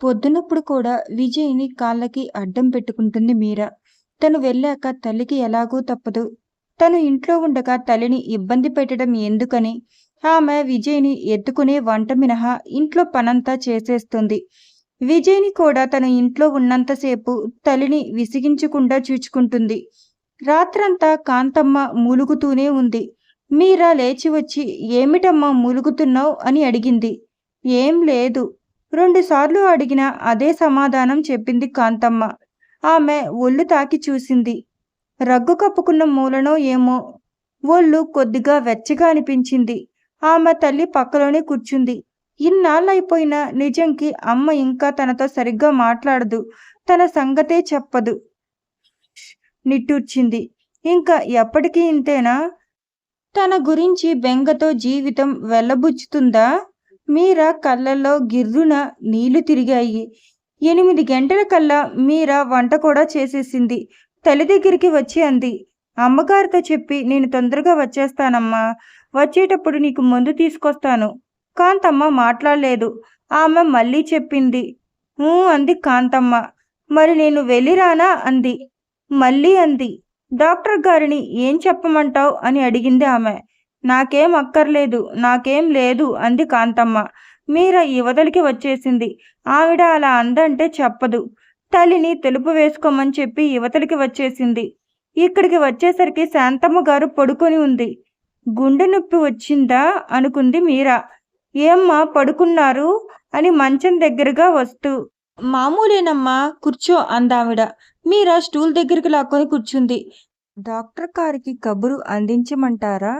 పొద్దునప్పుడు కూడా విజయ్‌ని కాళ్ళకి అడ్డం పెట్టుకుంటుంది మీరా. తను వెళ్ళాక తల్లికి ఎలాగూ తప్పదు. తను ఇంట్లో ఉండగా తల్లిని ఇబ్బంది పెట్టడం ఎందుకని ఆమె విజయ్‌ని ఎత్తుకునే వంట మినహా ఇంట్లో పనంతా చేసేస్తుంది. విజయ్‌ని కూడా తను ఇంట్లో ఉన్నంతసేపు తల్లిని విసిగించకుండా చూచుకుంటుంది. రాత్రంతా కాంతమ్మ మూలుగుతూనే ఉంది. మీరా లేచి వచ్చి ఏమిటమ్మా మూలుగుతున్నావు అని అడిగింది. ఏం లేదు. రెండుసార్లు అడిగిన అదే సమాధానం చెప్పింది కాంతమ్మ. ఆమె ఒళ్ళు తాకి చూసింది. రగ్గు కప్పుకున్న మూలనో ఏమో ఒళ్ళు కొద్దిగా వెచ్చగా అనిపించింది. ఆమె తల్లి పక్కలోనే కూర్చుంది. ఇన్నాళ్ళైపోయినా నిజంకి అమ్మ ఇంకా తనతో సరిగ్గా మాట్లాడదు. తన సంగతే చెప్పదు. నిట్టూర్చింది. ఇంకా ఎప్పటికీ ఇంతేనా? తన గురించి బెంగతో జీవితం వెళ్ళబుచ్చుతుందా? మీరా కళ్ళల్లో గిర్రున నీళ్ళు తిరిగాయి. ఎనిమిది గంటల కల్లా మీరా వంట కూడా చేసేసింది. తల్లి దగ్గరికి వచ్చి అంది. అమ్మగారితో చెప్పి నేను తొందరగా వచ్చేస్తానమ్మా. వచ్చేటప్పుడు నీకు మందు తీసుకొస్తాను. కాంతమ్మ మాట్లాడలేదు. ఆమె మళ్ళీ చెప్పింది. అంది కాంతమ్మ. మరి నేను వెళ్ళిరానా అంది. మళ్ళీ అంది. డాక్టర్ గారిని ఏం చెప్పమంటావు అని అడిగింది ఆమె. నాకేం అక్కర్లేదు. నాకేం లేదు అంది కాంతమ్మ. మీరా యువతలికి వచ్చేసింది. ఆవిడ అలా అందంటే చెప్పదు. తల్లిని తెలుపు వేసుకోమని చెప్పి యువతలికి వచ్చేసింది. ఇక్కడికి వచ్చేసరికి శాంతమ్మ గారు పడుకొని ఉంది. గుండె నొప్పి వచ్చిందా అనుకుంది మీరా. ఏమ్మా పడుకున్నారు అని మంచం దగ్గరగా వస్తూ మామూలేనమ్మా కూర్చో అందావిడ. మీరా స్టూల్ దగ్గరికి లాక్కొని కూర్చుంది. డాక్టర్ గారికి కబురు అందించమంటారా?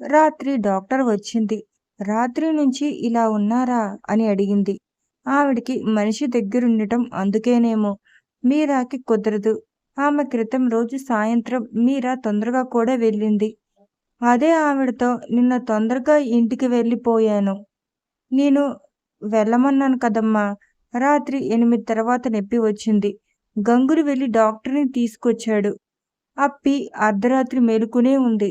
రాత్రి డాక్టర్ వచ్చింది. రాత్రి నుంచి ఇలా ఉన్నారా అని అడిగింది. ఆవిడికి మనిషి దగ్గరుండటం అందుకేనేమో మీరాకి కుదరదు. ఆమె క్రితం రోజు సాయంత్రం మీరా తొందరగా కూడా వెళ్ళింది. అదే ఆవిడతో నిన్న తొందరగా ఇంటికి వెళ్ళిపోయాను. నేను వెళ్ళమన్నాను కదమ్మా. రాత్రి ఎనిమిది తర్వాత నొప్పి వచ్చింది. గంగులు వెళ్ళి డాక్టర్ని తీసుకొచ్చాడు. అప్పి అర్ధరాత్రి మేలుకునే ఉంది.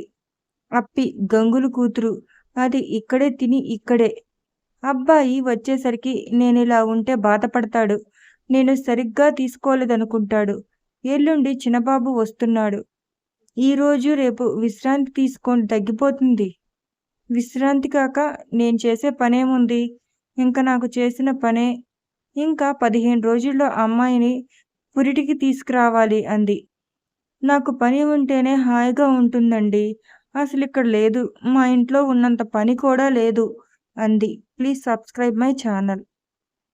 అప్పి గంగులు కూతురు. అది ఇక్కడే తిని ఇక్కడే. అబ్బాయి వచ్చేసరికి నేనిలా ఉంటే బాధపడతాడు. నేను సరిగ్గా తీసుకోలేదనుకుంటాడు. ఎల్లుండి చిన్నబాబు వస్తున్నాడు. ఈరోజు రేపు విశ్రాంతి తీసుకొని తగ్గిపోతుంది. విశ్రాంతి కాక నేను చేసే పనేముంది? ఇంకా నాకు చేసిన పనే. ఇంకా పదిహేను రోజుల్లో అమ్మాయిని పురిటికి తీసుకురావాలి అంది. నాకు పని ఉంటేనే హాయిగా ఉంటుందండి. అసలు ఇక్కడ లేదు. మా ఇంట్లో ఉన్నంత పని కూడా లేదు అంది. Please subscribe my channel.